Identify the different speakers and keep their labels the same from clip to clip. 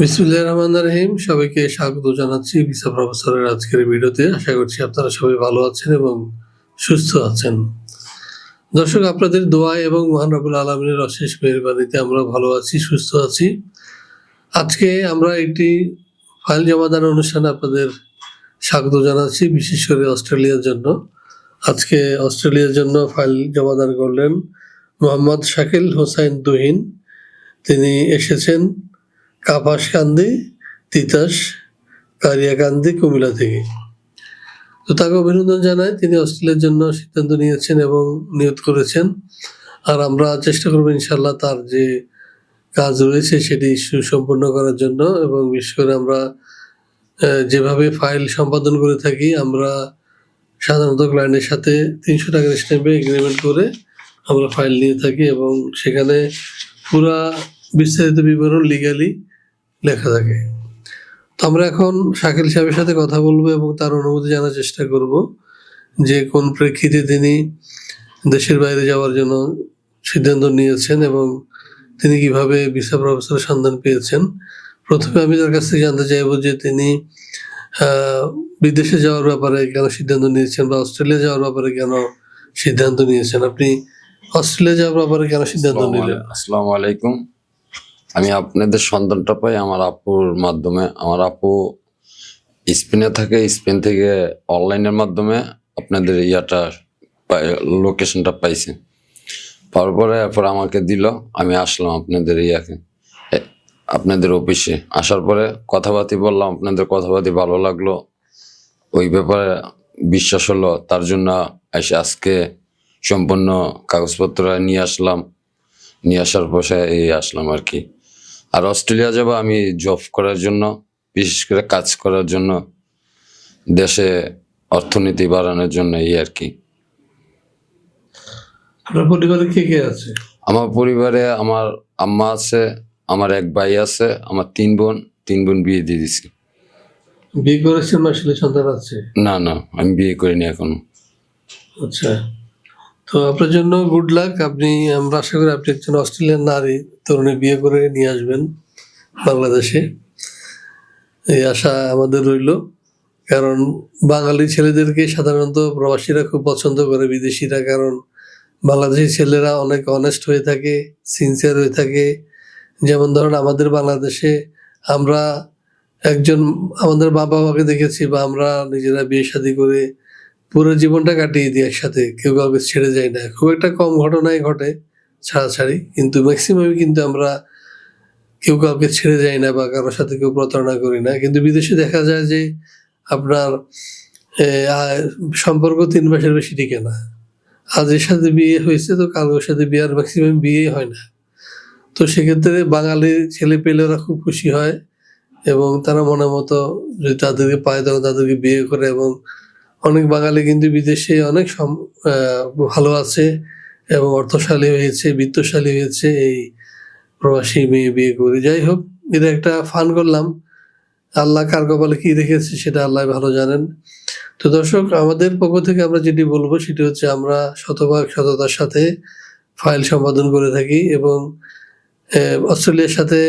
Speaker 1: বিসমুল্লাহ রহমান রহিম। সবাইকে স্বাগত জানাচ্ছি ভিসা প্রফেসরের আজকের ভিডিওতে। আশা করছি আপনারা সবাই ভালো আছেন এবং সুস্থ আছেন। দর্শক, আপনাদের দোয়া এবং মহান রাবুল আলমিনের অশেষ মেহরবানিতে আমরা ভালো আছি, সুস্থ আছি। আজকে আমরা একটি ফাইল জমাদান অনুষ্ঠানে আপনাদের স্বাগত জানাচ্ছি, বিশেষ করে অস্ট্রেলিয়ার জন্য। আজকে অস্ট্রেলিয়ার জন্য ফাইল জমাদান করলেন মোহাম্মদ শাকিল হোসাইন তুহিন। তিনি এসেছেন কাপাসকান্দি, তিতাস, কারিয়াকান্দি, কুমিল্লা থেকে। তো তাকে অভিনন্দন জানাই, তিনি অস্ট্রেলিয়ার জন্য সিদ্ধান্ত নিয়েছেন এবং নিয়োগ করেছেন। আর আমরা চেষ্টা করব ইনশাল্লাহ তার যে কাজ রয়েছে সেটি সুসম্পন্ন করার জন্য এবং বিশেষ করে আমরা যেভাবে ফাইল সম্পাদন করে থাকি, আমরা সাধারণত ক্লায়েন্টের সাথে তিনশো টাকার স্ট্যাম্পে এগ্রিমেন্ট করে আমরা ফাইল নিয়ে থাকি এবং সেখানে পুরা বিস্তারিত বিবরণ লিগালি লেখা থাকে। তো আমরা এখন শাকিল সাহেবের সাথে কথা বলব এবং তার অনুমতি জানার চেষ্টা করব যে কোন প্রেক্ষিতে তিনি দেশের বাইরে যাওয়ার জন্য সিদ্ধান্ত নিয়েছেন এবং তিনি কীভাবে ভিসা প্রফেসরের সন্ধান পেয়েছেন। প্রথমে আমি তার কাছ থেকে জানতে চাইব যে তিনি আহ, বিদেশে যাওয়ার ব্যাপারে কেন সিদ্ধান্ত নিয়েছেন বা অস্ট্রেলিয়া যাওয়ার ব্যাপারে কেন সিদ্ধান্ত নিয়েছেন? আপনি অস্ট্রেলিয়া যাওয়ার ব্যাপারে কেন সিদ্ধান্ত নিলেন?
Speaker 2: আসসালামু আলাইকুম। আমি আপনাদের সন্তানটা পাই, আমার আপুর মাধ্যমে। আমার আপু স্পেনে থাকে, স্পেন থেকে অনলাইনের মাধ্যমে আপনাদের ইয়াটা লোকেশনটা পাইছে। পাওয়ার পরে এরপর আমাকে দিল, আমি আসলাম আপনাদের ইয়াকে আপনাদের অফিসে। আসার পরে কথাবার্তি বললাম, আপনাদের কথাবার্তি ভালো লাগল। ওই ব্যাপারে বিশ্বাস হলো, তার জন্য এসে আজকে সম্পূর্ণ কাগজপত্র নিয়ে আসলাম। নিয়ে আসার পরে এই আসলাম আর কি। আর অস্ট্রেলিয়া যাব আমি জব করার জন্য বিশেষ করে কাজ করার জন্য দেশে অর্থনীতি বাড়ানোর জন্য এই আর কি।
Speaker 1: আপনার পরিবারে কে কে আছে?
Speaker 2: আমার পরিবারে আমার আম্মা আছে আমার এক ভাই আছে আমার তিন বোন তিন বোন বিয়ে দিয়ে দিছি।
Speaker 1: বিয়ে করেছেন না আসলে সন্তান আছে?
Speaker 2: না না আমি বিয়ে করিনি এখনও।
Speaker 1: আচ্ছা। তো আপনার জন্য গুড লাক আপনি, আমরা আশা করি আপনি একজন অস্ট্রেলিয়ান নারী, তরুণী বিয়ে করে নিয়ে আসবেন বাংলাদেশে। এই আশা আমাদের রইল। কারণ বাঙালি ছেলেদেরকে সাধারণত প্রবাসীরা খুব পছন্দ করে, বিদেশিরা, কারণ বাংলাদেশি ছেলেরা অনেক অনেস্ট হয়ে থাকে সিনসিয়ার হয়ে থাকে। যেমন ধরুন, আমাদের বাংলাদেশে আমরা একজন, আমাদের বাবা মাকে দেখেছি বা আমরা নিজেরা বিয়ে শাদী করে পুরো জীবনটা কাটিয়ে দিই একসাথে। কেউ কাউকে ছেড়ে যায় না। খুব একটা কম ঘটনাই ঘটে ছাড়াছাড়ি। কিন্তু ম্যাক্সিমামই কিন্তু আমরা কেউ কাউকে ছেড়ে যাই না বা কারোর সাথে কেউ প্রতারণা করি না। কিন্তু বিদেশে দেখা যায় যে আপনার সম্পর্ক তিন মাসের বেশি টিকে না। আজ এর সাথে বিয়ে হয়েছে তো কালকের সাথে বিয়ে আর ম্যাক্সিমাম বিয়ে হয় না। তো সেক্ষেত্রে বাঙালি ছেলে পেলে ওরা খুব খুশি হয় এবং তারা মনে মতো যদি তাদেরকে পায় তখন তাদেরকে বিয়ে করে এবং অনেক বাঙালি কিন্তু বিদেশে অনেক ভালো আছে এবং অর্থশালী হয়েছে, বিত্তশালী হয়েছে, এই প্রবাসী মেয়ে বিয়ে করে। যাই হোক, এটা একটা ফান করলাম। আল্লাহ কার কপালে কি রেখেছে সেটা আল্লাহ ভালো জানেন। তো দর্শক, আমাদের পক্ষ থেকে আমরা যেটি বলব সেটি হচ্ছে আমরা শতভাগ সততার সাথে ফাইল সম্পাদন করে থাকি এবং অস্ট্রেলিয়ার সাথে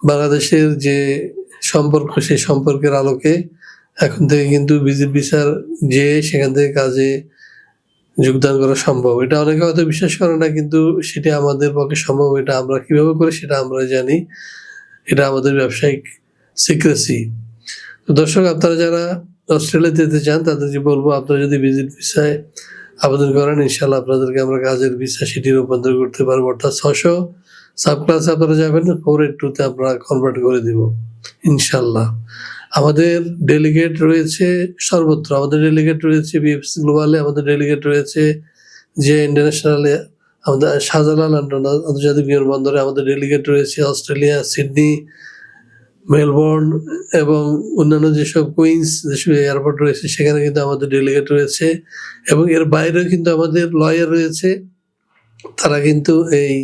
Speaker 1: বাংলাদেশের যে সম্পর্ক, সেই সম্পর্কের আলোকে এখন থেকে কিন্তু ভিজিট ভিসার যে সেখান থেকে কাজে যোগদান করা সম্ভব। এটা অনেকে হয়তো বিশ্বাস করে না, কিন্তু সেটা আমাদের পক্ষে সম্ভব। এটা আমরা কীভাবে করি সেটা আমরা জানি। এটা আমাদের ব্যবসায়িক সিক্রেসি তো দর্শক, আপনারা যারা অস্ট্রেলিয়া যেতে চান, তাদেরকে বলব, আপনারা যদি ভিজিট ভিসায় আবেদন করেন ইনশাল্লাহ আপনাদেরকে আমরা কাজের ভিসা সেটি রূপান্তর করতে পারব। অর্থাৎ ছশো সাব ক্লাসে আপনারা যাবেন ফোর এইট টুতে আমরা কনভার্ট করে দিব ইনশাল্লাহ আমাদের ডেলিগেট রয়েছে সর্বত্র। আমাদের ডেলিগেট রয়েছে বিএফসি গ্লোবালে আমাদের ডেলিগেট রয়েছে যে ইন্টারন্যাশনালে আমাদের শাহজালাল আন্তর্জা- আন্তর্জাতিক বিমানবন্দরে আমাদের ডেলিগেট রয়েছে অস্ট্রেলিয়া সিডনি মেলবোর্ন এবং অন্যান্য যেসব কুইন্স যেসব এয়ারপোর্ট রয়েছে, সেখানে কিন্তু আমাদের ডেলিগেট রয়েছে এবং এর বাইরেও কিন্তু আমাদের লয়ার রয়েছে। তারা কিন্তু এই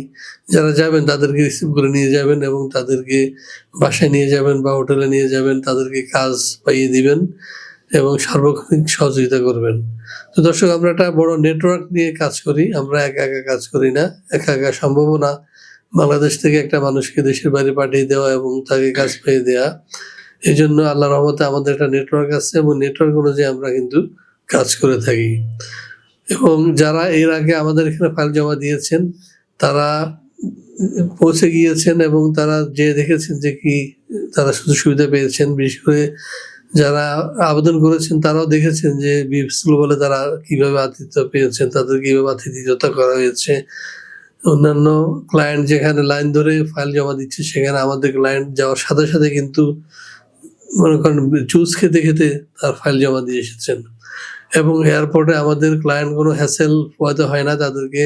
Speaker 1: যারা যাবেন তাদেরকে রিসিভ করে নিয়ে যাবেন এবং তাদেরকে বাসায় নিয়ে যাবেন বা হোটেলে নিয়ে যাবেন, তাদেরকে কাজ পাইয়ে দিবেন এবং সার্বক্ষণিক সহযোগিতা করবেন। তো দর্শক, আমরা একটা বড় নেটওয়ার্ক নিয়ে কাজ করি। আমরা একা একা কাজ করি না। একা একা সম্ভব না। বাংলাদেশ থেকে একটা মানুষকে দেশের বাইরে পাঠিয়ে দেওয়া এবং তাকে কাজ পেয়ে দেওয়া এই জন্য আল্লাহ রহমতে আমাদের একটা নেটওয়ার্ক আছে। এবং নেটওয়ার্ক অনুযায়ী আমরা কিন্তু কাজ করে থাকি। এবং যারা এর আগে আমাদের এখানে ফাইল জমা দিয়েছেন, তারা পৌঁছে গিয়েছেন এবং তারা যে দেখেছেন যে কি তারা সুযোগ সুবিধা পেয়েছেন। বিশেষ করে যারা আবেদন করেছেন, তারাও দেখেছেন যে বিএফএস বলে তারা কীভাবে আতিথ্য পেয়েছেন, তাদের কীভাবে আতিথ্যতা করা হয়েছে। অন্যান্য ক্লায়েন্ট যেখানে লাইন ধরে ফাইল জমা দিচ্ছে, সেখানে আমাদের ক্লায়েন্ট যাওয়ার সাথে সাথে কিন্তু মনে করেন চুজ খেতে খেতে তার ফাইল জমা দিয়ে এসেছেন। এবং এয়ারপোর্টে আমাদের ক্লায়েন্ট কোনো হ্যাসেল পোয়াতে হয় না, তাদেরকে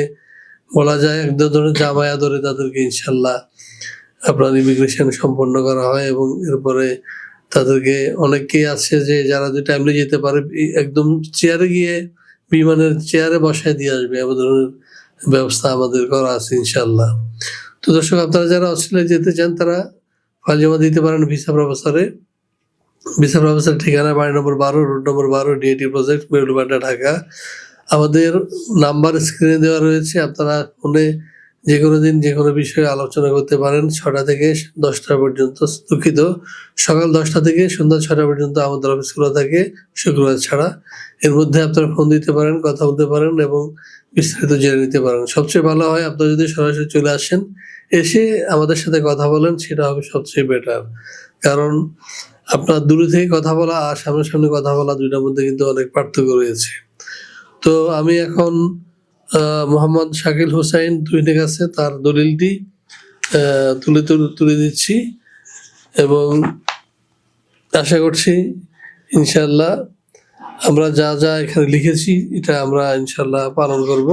Speaker 1: বলা যায় এক ধরনের জামায়া ধরে তাদেরকে ইনশাল্লাহ আপনার ইমিগ্রেশন সম্পন্ন করা হয় এবং এরপরে তাদেরকে অনেকেই আছে যে যারা যে টাইমলি যেতে পারে, একদম চেয়ারে গিয়ে বিমানের চেয়ারে বসায় দিয়ে আসবে, এমন ধরনের ব্যবস্থা আমাদের করা আছে ইনশাল্লাহ। তো দর্শক, আপনারা যারা অস্ট্রেলিয়া যেতে চান, তারা ফাইল জমা দিতে পারেন ভিসা প্রফেসরে ভিসা প্রফেসর ঠিকানা, বাড়ি নম্বর বারো, রোড নম্বর বারো ডিএটি প্রজেক্ট বেরুলবাটা ঢাকা। আমাদের নাম্বার স্ক্রিনে দেওয়া রয়েছে, আপনারা ফোনে যে কোনো দিন যে কোনো বিষয়ে আলোচনা করতে পারেন। ছটা থেকে দশটা পর্যন্ত দুঃখিত। সকাল দশটা থেকে সন্ধ্যা ছটা পর্যন্ত আমাদের অফিস খোলা থাকে, শুক্রবার ছাড়া। এর মধ্যে আপনারা ফোন দিতে পারেন, কথা বলতে পারেন এবং বিস্তারিত জেনে নিতে পারেন। সবচেয়ে ভালো হয়, আপনারা যদি সরাসরি চলে আসেন, এসে আমাদের সাথে কথা বলেন, সেটা হবে সবচেয়ে বেটার কারণ আপনার দূরে থেকে কথা বলা আর সামনাসামনি কথা বলা দুইটার মধ্যে কিন্তু অনেক পার্থক্য রয়েছে। তো আমি এখন মোহাম্মদ শাকিল হোসাইন দুইনের কাছে তার দলিলটি তুলে তুলে তুলে দিচ্ছি এবং আশা করছি ইনশাল্লাহ আমরা যা যা এখানে লিখেছি এটা আমরা ইনশাল্লাহ পালন করব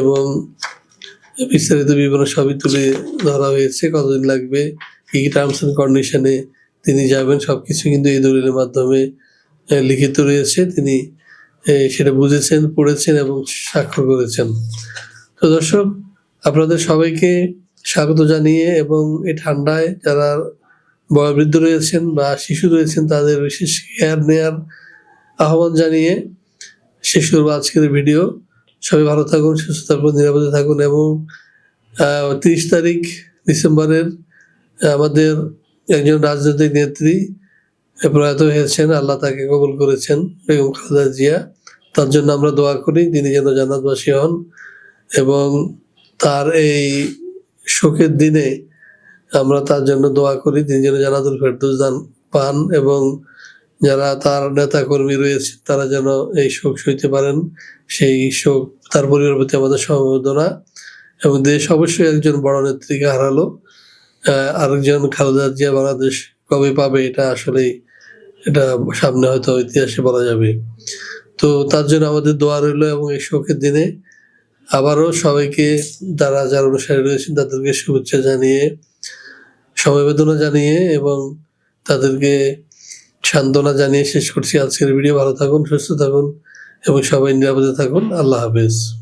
Speaker 1: এবং বিস্তারিত বিবরণ সবই তুলে ধরা হয়েছে, কতদিন লাগবে, কি কি টার্মস অ্যান্ড কন্ডিশনে তিনি যাবেন সব কিছু কিন্তু এই দলিলের মাধ্যমে লিখিত রয়েছে। তিনি সেটা বুঝেছেন, পড়েছেন এবং স্বাক্ষর করেছেন। তো দর্শক, আপনাদের সবাইকে স্বাগত জানিয়ে এবং এই ঠান্ডায় যারা বয়োবৃদ্ধ রয়েছেন বা শিশু রয়েছেন, তাদের বিশেষ কেয়ার নেয়ার আহ্বান জানিয়ে শেষ করব আজকের ভিডিও। সবাই ভালো থাকুন, সুস্থ থাকুন, নিরাপদে থাকুন এবং তিরিশ তারিখ ডিসেম্বরের আমাদের একজন রাজনৈতিক নেত্রী প্রয়াত হয়েছেন, আল্লাহ তাকে কবুল করেছেন, বেগম খালেদা জিয়া। তার জন্য আমরা দোয়া করি, তিনি যেন জান্নাতবাসী হন এবং তার এই শোকের দিনে আমরা তার জন্য দোয়া করি, তিনি যেন জানাতুল ফেরদৌস দান পান এবং যারা তার নেতা কর্মী রয়েছে, তারা যেন এই শোক সইতে পারেন। সেই শোক তার পরিবারের প্রতি আমাদের সমবেদনা এবং দেশ অবশ্যই একজন বড় নেত্রীকে হারালো। আরেকজন খালেদা জিয়া বাংলাদেশ কবে পাবে এটা আসলেই এটা সামনে হয়তো ইতিহাসে বলা যাবে। তো তার জন্য আমাদের দোয়া রইল এবং এই শোকের দিনে আবারও সবাইকে, যারা যারা অনুসারী রয়েছেন, তাদেরকে শুভেচ্ছা জানিয়ে সমবেদনা জানিয়ে এবং তাদেরকে সান্ত্বনা জানিয়ে শেষ করছি আজকের ভিডিও। ভালো থাকুন, সুস্থ থাকুন এবং সবাই নিরাপদে থাকুন। আল্লাহ হাফেজ।